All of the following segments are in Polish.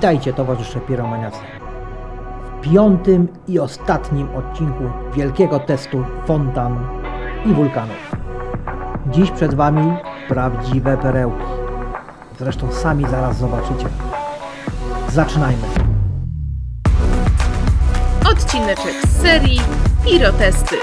Witajcie towarzysze piromaniacy. W piątym i ostatnim odcinku wielkiego testu fontan i wulkanów. Dziś przed Wami prawdziwe perełki. Zresztą sami zaraz zobaczycie. Zaczynajmy. Odcineczek z serii Pirotesty.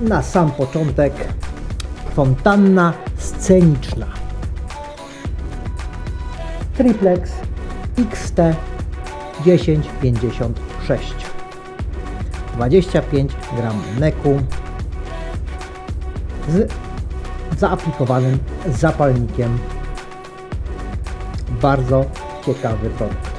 Na sam początek fontanna sceniczna. Triplex XT 1056 25 gram neku z zaaplikowanym zapalnikiem. Bardzo ciekawy produkt.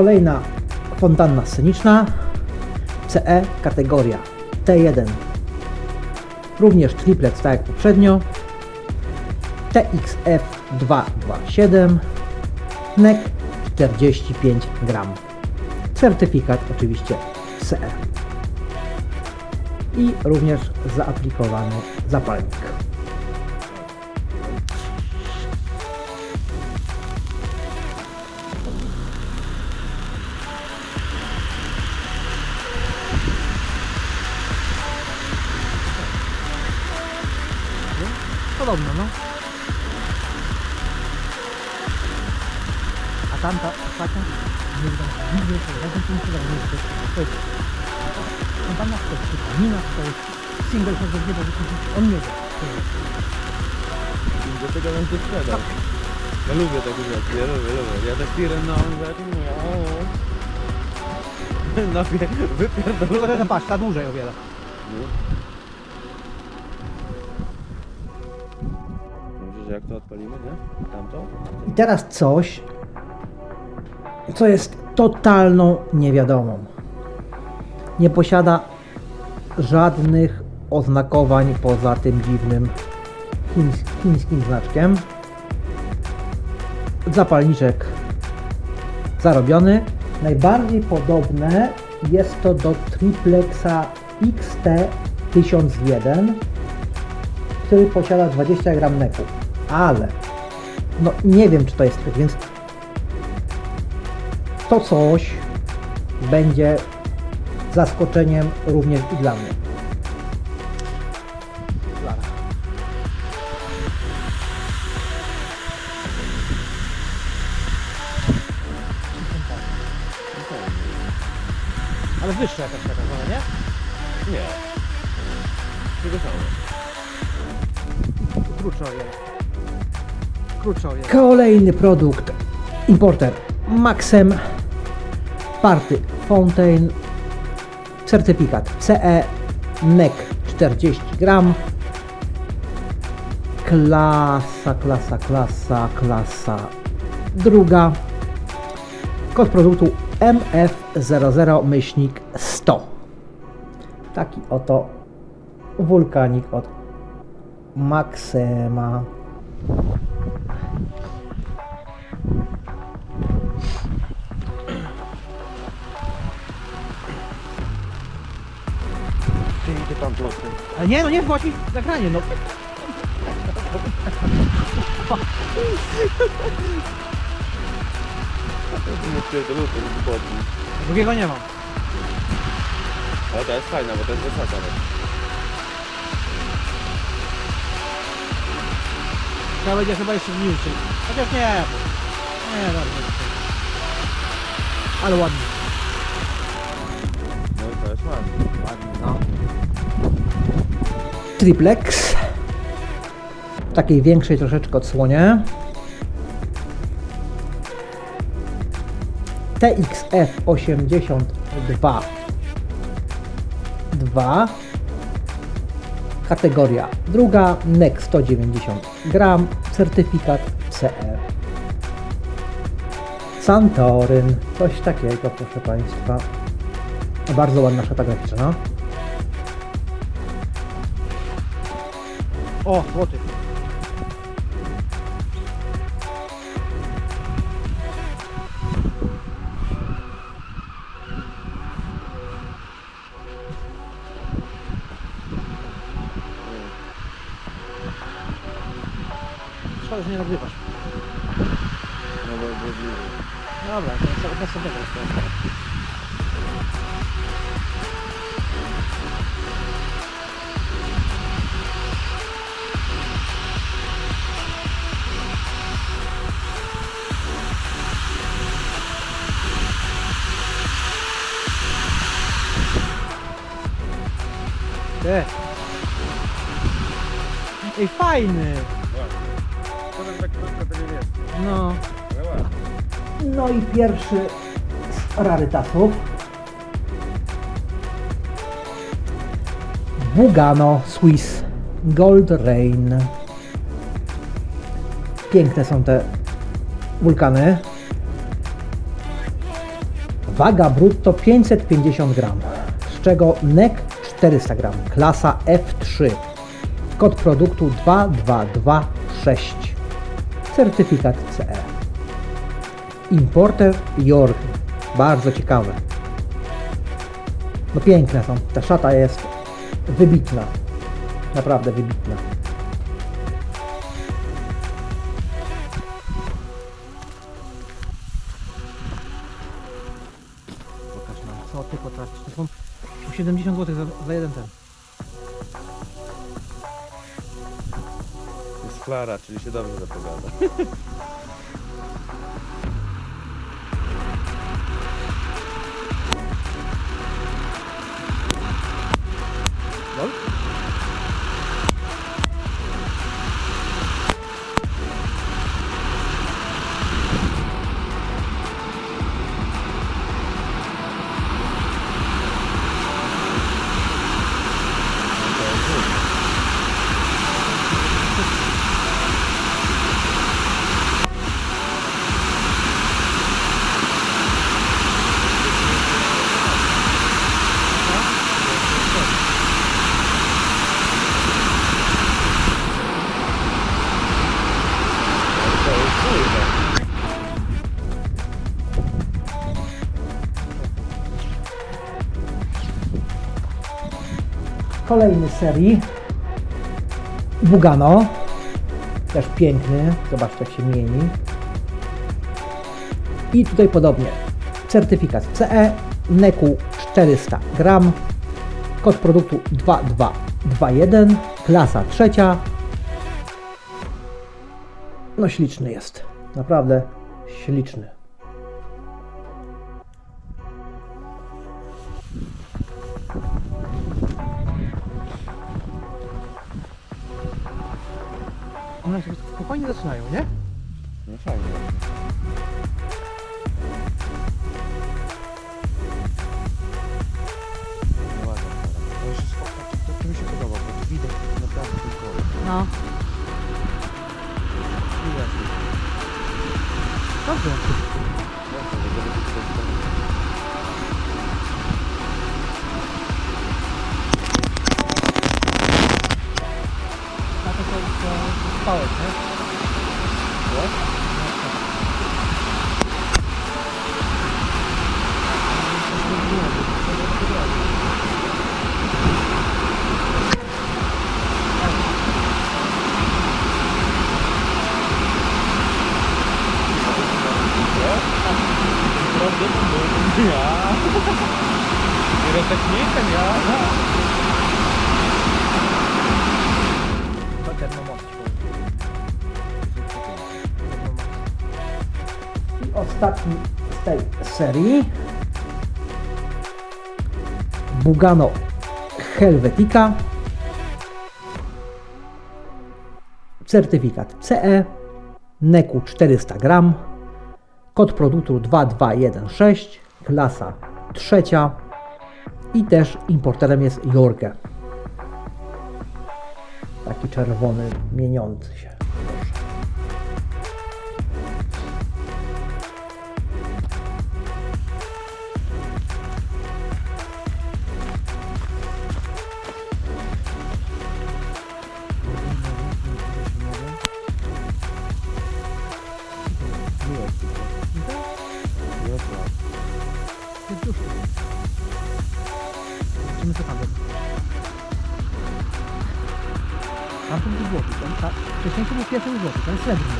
Kolejna fontanna sceniczna CE kategoria T1 również triplex tak jak poprzednio. TXF 227 NEC 45 gram. Certyfikat oczywiście CE i również zaaplikowany zapalnik A tamta ostatnia? Nie wiem, nigdy nie razem to muszę zagrać. To jest... Fontanna to jest przypomina, to jest single, jest nie bo on nie jest. Dlatego to sprzedał. Ja lubię takie rzeczy, ja lubię, lubię. Ja tak tirę na on rzeczy mówię, o. No wypierdolę. Tylko patrz, ta dłużej o wiele. Dobrze, że jak to odpalimy, nie? Tamto? I teraz coś, co jest totalną niewiadomą. Nie posiada żadnych oznakowań poza tym dziwnym chińs chińskim znaczkiem. Zapalniczek zarobiony. Najbardziej podobne jest to do triplexa XT1001, który posiada 20 gram neku. Ale no nie wiem czy to jest więc to coś będzie zaskoczeniem również i dla mnie. Ale wyższa jakaś taka zona, nie? Nie. Tylko samo. Krótsza o wiele. Krótsza o wiele. Kolejny produkt. Importer Maxem Party Fountain Certyfikat. CE NEC 40 gram. Klasa, klasa, klasa, klasa druga. Kod produktu MF00 myślnik 100 Taki oto wulkanik od Maxema. Nie, no nie wchodź mi w zagranie, no. Nie pierdolę, to jest głodny. Drugiego nie mam. Ale to jest fajna, bo to jest wysoka. no. Trzeba będzie chyba jeszcze mniejszy. Chociaż nie. Nie, dobrze. Ale ładnie. No i to jest ładnie. Ładnie, no. Triplex. W takiej większej troszeczkę odsłonie. TXF 82 2 kategoria druga NEC 190 gram certyfikat CE Santoryn. Coś takiego, proszę Państwa. Bardzo ładna szata graficzna. O, złoty. Szkoda, że nie nagrywasz. No bo. Dobra, to od następnego Te. Ej, fajny! Jest jest. No. No i pierwszy z rarytasów. Bugano Swiss Gold Rain. Piękne są te wulkany. Waga brutto 550 gram, z czego NEC 400 gram, klasa F3. Kod produktu 2226. Certyfikat CE. Importer York. Bardzo ciekawe. No piękne są. Ta szata jest wybitna. Naprawdę wybitna. 70 zł za, za jeden ten. Jest flara, czyli się dobrze zapowiada. Lol? Kolejny serii. Bugano. Też piękny. Zobaczcie jak się mieni. I tutaj podobnie. Certyfikat CE. NECU 400 gram. Kod produktu 2221. Klasa trzecia. No śliczny jest. Naprawdę śliczny. Ostatni z tej serii. Bugano Helvetica. Certyfikat CE. NECU 400 gram. Kod produktu 2216. Klasa trzecia. I też importerem jest Jorge. Taki czerwony, mieniący się. Zobaczymy co tam był złoty, ten, ta, wcześniejszy był pierwszy złoty, ten srebrny.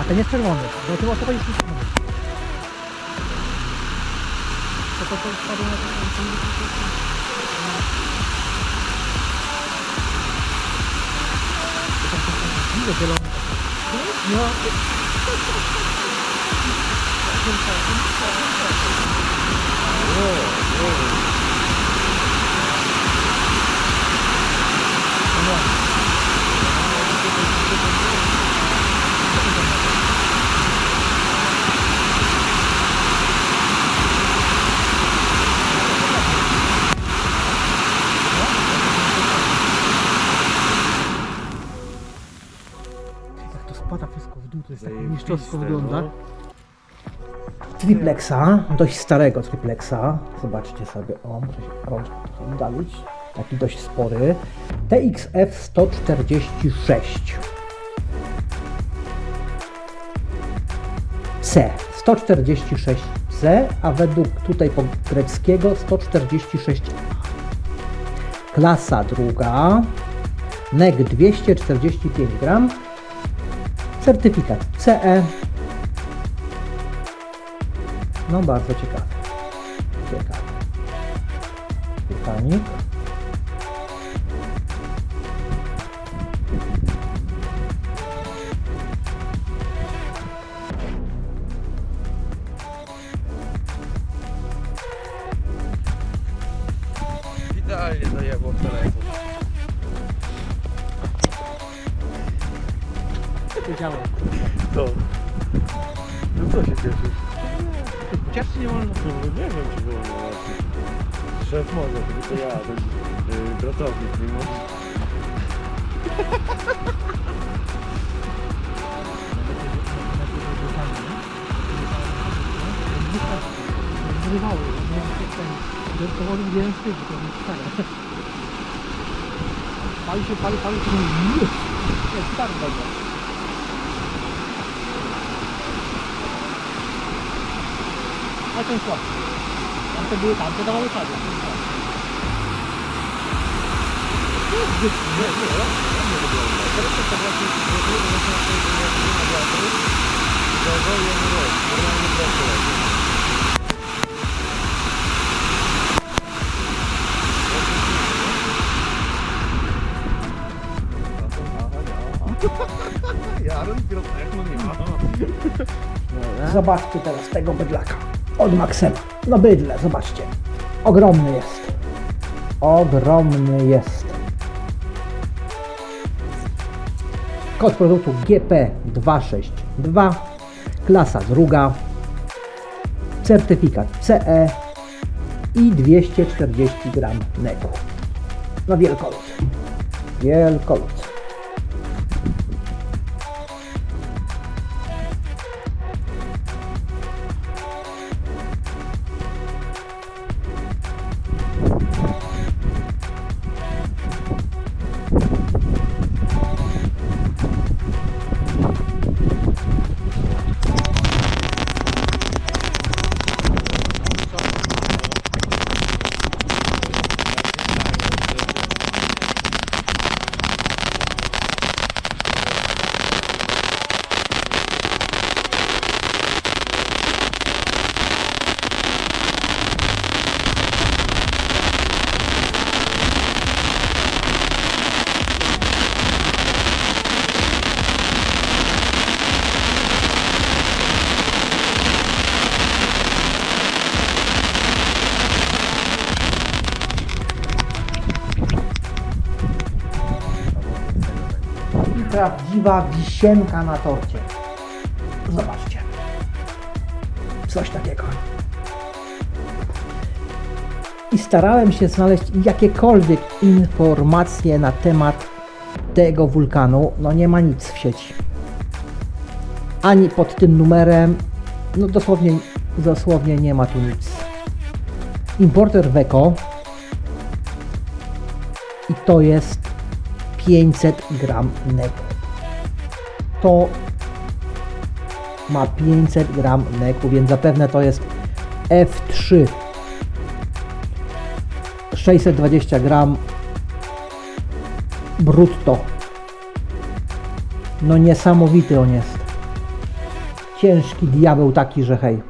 A ten jest czerwony. Do tyłu osoba jest czerwony. To to to spadło na to, to Widzę zielone. No. Jak to spada wszystko w dół, to jest tak mistrzowsko wygląda. Triplexa, dość starego triplexa. Zobaczcie sobie, o, muszę się rączkę trochę oddalić. Taki dość spory. TXF 146. C 146C, a według tutaj greckiego 146A. Klasa druga. NEG 245 gram. Certyfikat CE. No bardzo ciekawe. Ciekawe. Pytanik. Wiedziałem. To. No co się cieszysz? Chociaż nie wolno. No, nie wiem czy wolno właśnie. Szef może, tylko ja, ten yy, pracownik nie może. Zrywały, nie wiem, ten, ten, powoli wiele wstydu, to jest stare. Pali się, pali, pali, to mówi, jest, jest stary dobra. A ten słabszy. Tamte były, tamte dawały czadu. ten słabszy. Nie, nie, nie, ja, ja nie lubię. Teraz to tak właśnie, nie było, bo właśnie na tej nie ma wiatru. Dobra, ja nie robię, normalnie Zobaczcie teraz tego bydlaka. Od Maxema. No bydle, zobaczcie. Ogromny jest. Ogromny jest. Kod produktu GP262. Klasa druga. Certyfikat CE i 240 gram neku. No wielkolud. Wielkolud. I prawdziwa wisienka na torcie. Zobaczcie. Coś takiego. I starałem się znaleźć jakiekolwiek informacje na temat tego wulkanu. No nie ma nic w sieci. Ani pod tym numerem. No dosłownie, dosłownie nie ma tu nic. Importer Weko. I to jest 500 gram neku. To ma 500 gram neku, więc zapewne to jest F3 620 gram brutto. No niesamowity on jest. Ciężki diabeł taki, że hej.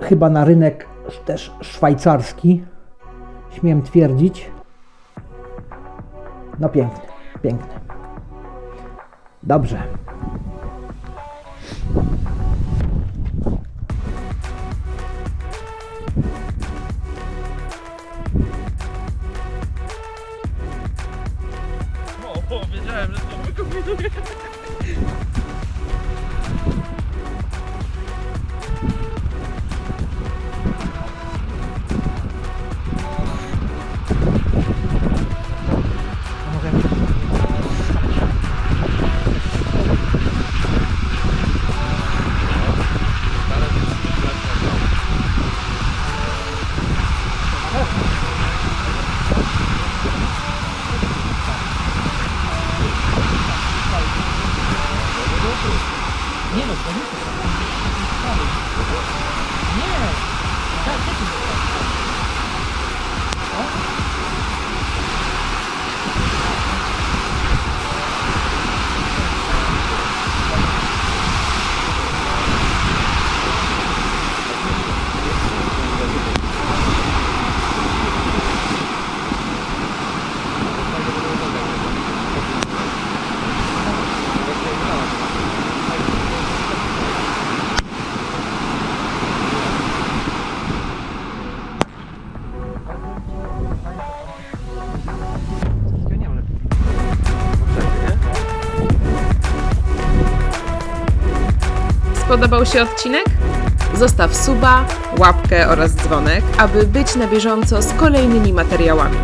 Chyba na rynek też szwajcarski. Śmiem twierdzić. No piękny, piękny. Dobrze. O, wiedziałem, że to wykombinuje. Spodobał się odcinek? Zostaw suba, łapkę oraz dzwonek, aby być na bieżąco z kolejnymi materiałami.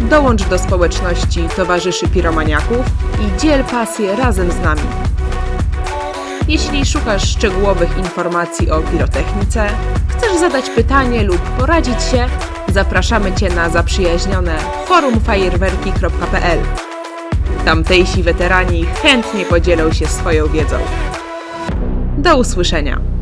Dołącz do społeczności towarzyszy piromaniaków i dziel pasję razem z nami. Jeśli szukasz szczegółowych informacji o pirotechnice, chcesz zadać pytanie lub poradzić się, zapraszamy Cię na zaprzyjaźnione forumfajerwerki.pl. Tamtejsi weterani chętnie podzielą się swoją wiedzą. Do usłyszenia!